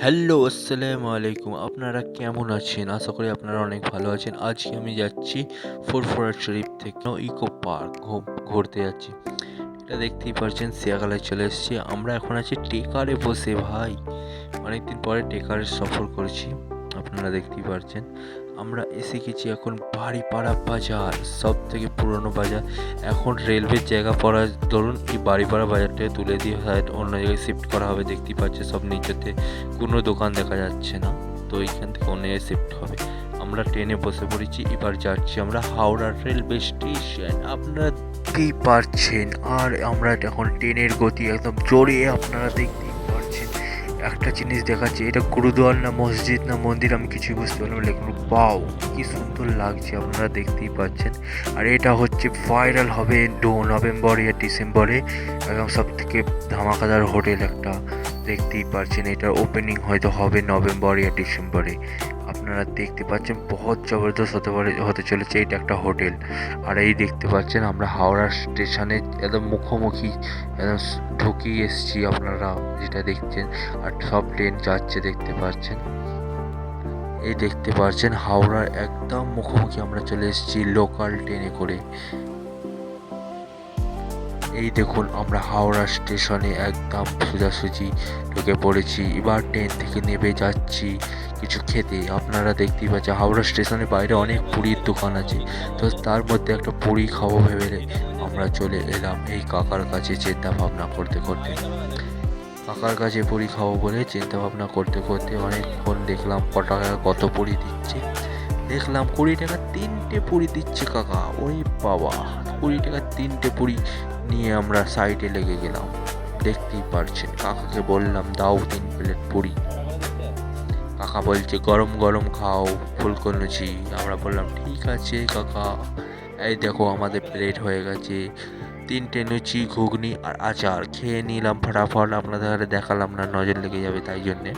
Hello, আসসালামু আলাইকুম। আপনারা কেমন আছেন? আশা করি আপনারা অনেক ভালো আছেন। আজকে আমি যাচ্ছি ফুরফুরা শরীফ থেকে ইকো পার্ক ঘুরতে যাচ্ছি। এটা দেখতেই পারছেন, সিয়াগালায় চলে এসেছি। আমরা এখন আছি টেকারে বসে, ভাই। অনেকদিন পরে টেকারে সফর করছি। আপনারা দেখতেই পারছেন। আমরা এসে গেছি এখন বাড়িপাড়া বাজার সব থেকে পুরনো বাজার। এখন রেলওয়ের জায়গা পড়া, ধরুন এই বাড়িপাড়া বাজারটাকে তুলে দিয়ে সাইড অন্য জায়গায় শিফট করা হবে, দেখতেই পাচ্ছে সব নিচেতে কোনো দোকান দেখা যাচ্ছে না। তো এইখান থেকে অন্য জায়গায় শিফট হবে। আমরা ট্রেনে বসে পড়েছি, এবার যাচ্ছি আমরা হাওড়া রেলওয়ে স্টেশন। আপনারা দেখতেই পারছেন, আর আমরা এখন ট্রেনের গতি একদম জোরে, আপনারা দেখতেই একটা জিনিস দেখাচ্ছে, এটা গুরুদোয়ার না মসজিদ না মন্দির আমি কিছুই বুঝতে পারলাম লেখুন পাও কি সুন্দর লাগছে, আপনারা দেখতেই পাচ্ছেন। আর এটা হচ্ছে ভাইরাল হবে নভেম্বর ইয়া ডিসেম্বরে একদম সব থেকে ধামাকাদার হোটেল একটা, দেখতেই পারছেন। এটা ওপেনিং হয়তো হবে নভেম্বর ইয়া ডিসেম্বরে। আপনারা দেখতে পাচ্ছেন বহুত জবরদস্ত হতে পারে, হতে চলেছে এটা একটা হোটেল। আর এই দেখতে পাচ্ছেন আমরা হাওড়া স্টেশনে একদম মুখোমুখি একদম ঢুকিয়ে এসছি আপনারা যেটা দেখছেন। আর সব ট্রেন যাচ্ছে দেখতে পাচ্ছেন। এই দেখতে পাচ্ছেন হাওড়ার একদম মুখোমুখি আমরা চলে এসেছি লোকাল ট্রেনে করে। এই দেখুন, আমরা হাওড়া স্টেশনে একদম সোজাসুজি ঢুকে পড়েছি। এবার ট্রেন থেকে নেমে যাচ্ছি কিছু খেতে। আপনারা দেখতেই পাচ্ছেন, হাওড়া স্টেশনের বাইরে অনেক পুরীর দোকান আছে। তো তার মধ্যে একটা পুরি খাব ভেবে আমরা চলে এলাম এই কাকার কাছে চিন্তা ভাবনা করতে করতে। কাকার কাছে পুরি খাব বলে চিন্তা ভাবনা করতে করতে অনেকক্ষণ দেখলাম ক টাকা কত পুরি দিচ্ছে। দেখলাম কুড়ি টাকা তিনটে পুরি দিচ্ছে কাকা ওই বাবা, কুড়ি টাকা তিনটে পুরি। নিয়ে আমরা সাইডে লেগে গেলাম। দেখতেই পারছেন, কাকাকে বললাম, দাও তিন প্লেট পুরি। কাকা বলছে, গরম গরম খাও ফুলকো লুচি। আমরা বললাম, ঠিক আছে কাকা। এই দেখো আমাদের প্লেট হয়ে গেছে। তিনটে লুচি, ঘুগনি আর আচার। খেয়ে নিলাম ফটাফট, আপনাদের দেখালাম না, নজর লেগে যাবে তাই জন্যে।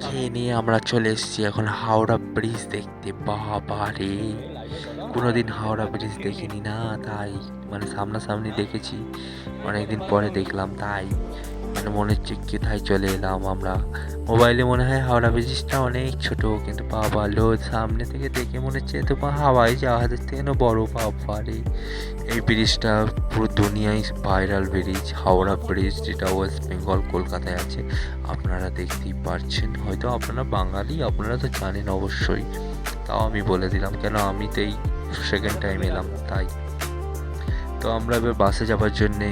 খেয়ে নিয়ে আমরা চলে এসেছি এখন হাওড়া ব্রিজ দেখতে। বাবা রে কোনোদিন হাওড়া ব্রিজ দেখিনি না, তাই মানে সামনাসামনি দেখেছি, অনেকদিন পরে দেখলাম, তাই। মানে মনে হচ্ছে কোথায় চলে এলাম আমরা। মোবাইলে মনে হয় হাওড়া ব্রিজটা অনেক ছোট, কিন্তু বাবা লো সামনে থেকে দেখে মনে হচ্ছে তো হাওয়াই জাহাজের থেকে না বড় বাবা রে এই ব্রিজটা পুরো দুনিয়ায় ভাইরাল ব্রিজ, হাওড়া ব্রিজ, যেটা ওয়েস্ট বেঙ্গল, কলকাতায় আছে। আপনারা দেখতেই পারছেন। হয়তো আপনারা বাঙালি, আপনারা তো জানেন অবশ্যই। তাও আমি বলে দিলাম, কেন আমি তো এই সেকেন্ড টাইম এলাম, তাই। তো আমরা এবার বাসে যাওয়ার জন্যে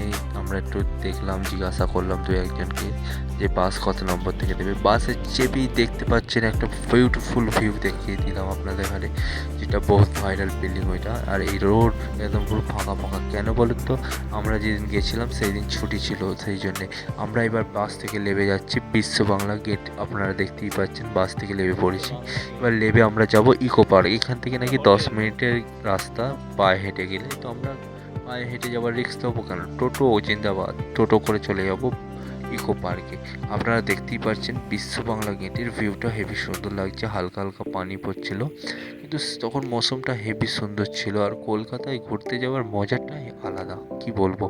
আমরা একটু দেখলাম, জিজ্ঞাসা করলাম দু একজনকে যে বাস কত নম্বর থেকে দেবে বাসে চেপেই দেখতে পাচ্ছেন একটা বিউটিফুল ভিউ দেখিয়ে দিলাম আপনাদের এখানে, যেটা বহুত ভাইরাল বিল্ডিং ওইটা। আর এই রোড একদম পুরো ফাঁকা ফাঁকা। কেন বলুন তো আমরা যেদিন গেছিলাম সেই দিন ছুটি ছিল সেই জন্যে। আমরা এবার বাস থেকে লেবে যাচ্ছি বিশ্ব বাংলা গেট আপনারা দেখতেই পাচ্ছেন বাস থেকে লেবে পড়েছি। এবার লেবে আমরা যাব ইকো পার্ক এখান থেকে নাকি দশ মিনিটের রাস্তা পায়ে হেঁটে গেলে। তো আমরা পায়ে হেঁটে যাওয়ার রিক্স দেবো কেন? টোটো জিন্দাবাদ। টোটো করে চলে যাব ইকো পার্কে। আপনারা দেখতেই পাচ্ছেন বিশ্ব বাংলা গেটের ভিউটা হেভি সুন্দর লাগছে, হালকা হালকা পানি পড়ছিল। কিন্তু তখন মৌসুমটা হেভি সুন্দর ছিল আর কলকাতায় ঘুরতে যাওয়ার মজাটাই আলাদা। কি বলব?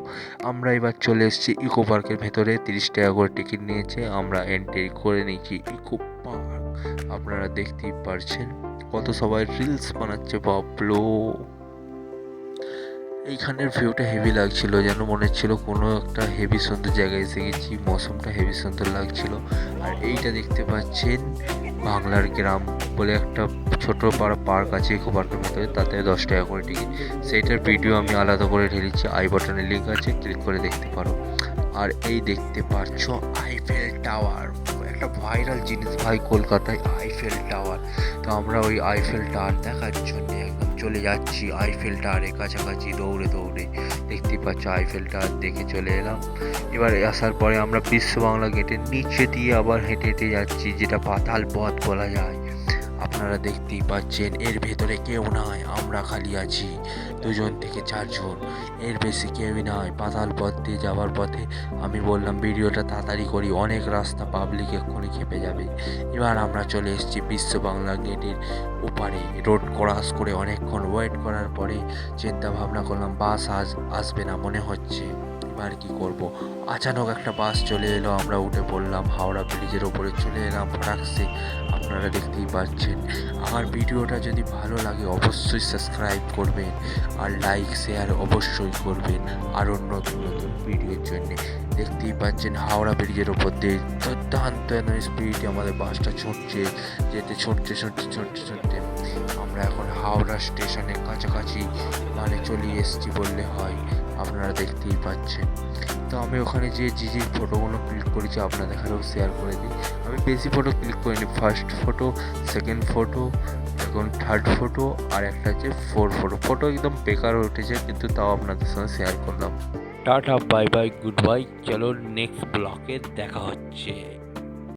আমরা এবার চলে এসেছি ইকো পার্কের ভেতরে। তিরিশ টাকা করে টিকিট নিয়েছে, আমরা এন্ট্রি করে নিয়েছি ইকো পার্ক। আপনারা দেখতেই পারছেন কত সবাই রিলস বানাচ্ছে বাবলো এইখানের ভিউটা হেভি লাগছিল, যেন মনে হচ্ছিল কোনো একটা হেভি সুন্দর জায়গায় এসে গেছি, মৌসুমটা হেভি সুন্দর লাগছিল। আর এইটা দেখতে পাচ্ছেন বাংলার গ্রাম বলে একটা ছোট পাড়া পার্ক আছে ইকো পার্কের মধ্যে, তাতে দশ টাকা করে টিকিট সেইটার ভিডিও আমি আলাদা করে ঢেলেছি আই বাটনের লিঙ্ক আছে ক্লিক করে দেখতে পারো। আর এই দেখতে পাচ্ছ আইফেল টাওয়ার একটা ভাইরাল জিনিস ভাই, কলকাতায় আইফেল টাওয়ার তো আমরা ওই আইফেল টাওয়ার দেখার জন্য একদম চলে যাচ্ছি আইফেল টাওয়ারের কাছাকাছি দৌড়ে দৌড়ে। দেখতে পাচ্ছি আইফেল টাওয়ার দেখে চলে এলাম। এবার আসার পরে আমরা বিশ্ব বাংলা গেটের নিচে দিয়ে আবার হেঁটে হেঁটে যাচ্ছি, যেটা পাতাল পথ বলা যায়। আপনারা দেখতেই পাচ্ছেন, এর ভেতরে কেউ নাই, আমরা খালি আছি, দুজন থেকে চারজন। এর বেশি কেউই নাই, পাতাল পথ দিয়ে যাওয়ার পথে আমি বললাম, ভিডিওটা তাড়াতাড়ি করি, অনেক রাস্তা পাবলিক এক্ষুনি খেপে যাবে। এবার আমরা চলে এসেছি বিশ্ব বাংলা গেটের ওপারে। রোড ক্রস করে অনেকক্ষণ ওয়েট করার পরে চিন্তা ভাবনা করলাম, বাস আজ, আসবে না, মনে হচ্ছে। আর কি করব? আচানক একটা বাস চলে এলো, আমরা উঠে পড়লাম, হাওড়া ব্রিজের ওপরে চলে এলাম ফারাক্সে। আপনারা দেখতেই পাচ্ছেন। আমার ভিডিওটা যদি ভালো লাগে, অবশ্যই সাবস্ক্রাইব করবেন আর লাইক, শেয়ার অবশ্যই করবেন আরও নতুন নতুন ভিডিওর জন্যে। দেখতেই পাচ্ছেন হাওড়া ব্রিজের ওপর দিয়ে দুর্দান্ত স্পিডে আমাদের বাসটা ছুটছে, যেতে ছুটছে ছুটছে ছুটতে ছুটতে আমরা এখন হাওড়া স্টেশনের কাছাকাছি মানে চলে এসেছি বললে হয়। আপনারা দেখতেই পাচ্ছেন। তো আমি ওখানে যে যে যে ফটোগুলো ক্লিক করেছি আপনাদের কাছেও শেয়ার করে দিই। আমি বেশি ফটো ক্লিক করিনি। ফার্স্ট ফটো সেকেন্ড ফটো এখন থার্ড ফটো আর একটা হচ্ছে ফোর ফটো ফটো একদম বেকার উঠেছে, কিন্তু তাও আপনাদের সঙ্গে শেয়ার করলাম। Tata bye bye good bye চলো নেক্সট ব্লকে দেখা হচ্ছে।